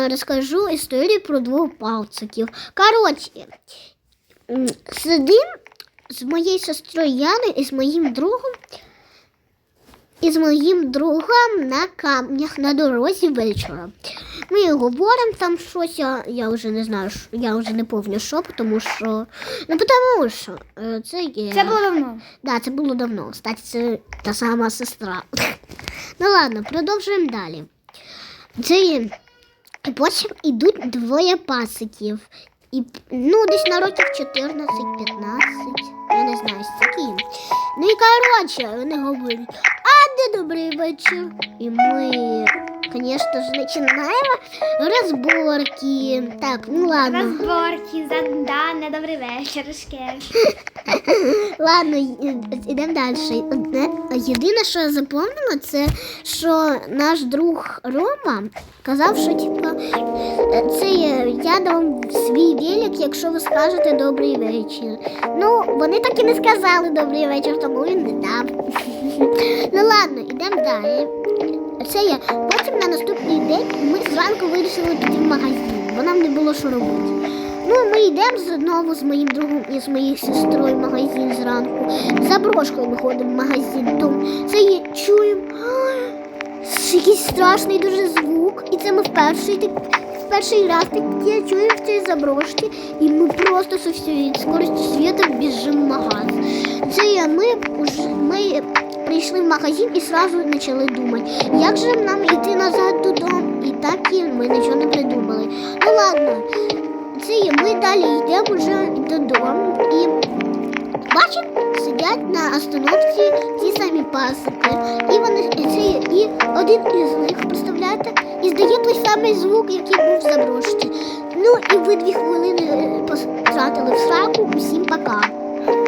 вам розкажу історію про двох павциків. Коротше, сидим з моєю сестрою Яною і з моїм другом. І з моїм другом на камнях на дорозі вечора. Ми говоримо там щось, я, я вже не знаю, що- я вже не пам'ятаю, що, тому що. Ну, тому що е, це є. Це було давно. Да, це було давно. Кстати, це та сама сестра. ну ладно, продовжуємо далі. Це є- потім ідуть двоє пасиків. І, ну, десь на років 14-15. Я не знаю, скільки їм. Ну і коротше, вони говорять, а де добрий вечір. І ми, звісно ж, починаємо розборки. Так, ну ладно. Розборки, завдання, добрий вечір. Ладно, йдемо далі. Одне, єдине, що я запомнила, це що наш друг Рома казав, що типу, е, це я дам свій велик, якщо ви скажете добрий вечір. Ну, вони так і не сказали добрий вечір, тому він не дав. ну ладно, йдемо далі. Це є. Потім на наступний день ми зранку вирішили піти в магазин, бо нам не було що робити. Ну, ми йдемо знову з моїм другом і з моєю сестрою в магазин зранку. За брошкою ми ходимо в магазин. Тому це є, чуємо якийсь страшний дуже звук. І це ми вперше, так, в перший раз так я чую в цій заброшці, і ми просто со всієї скорості світу біжимо в магазин. Це є, ми, ми прийшли в магазин і одразу почали думати, як же нам йти назад додому. І так і ми нічого не придумали. Ну ладно. Це є, ми далі йдемо вже додому і бачимо, сидять на остановці ті самі пасики. І вони це і один із них, представляєте, і здає той самий звук, який був в заброшці. Ну і ви дві хвилини е, потратили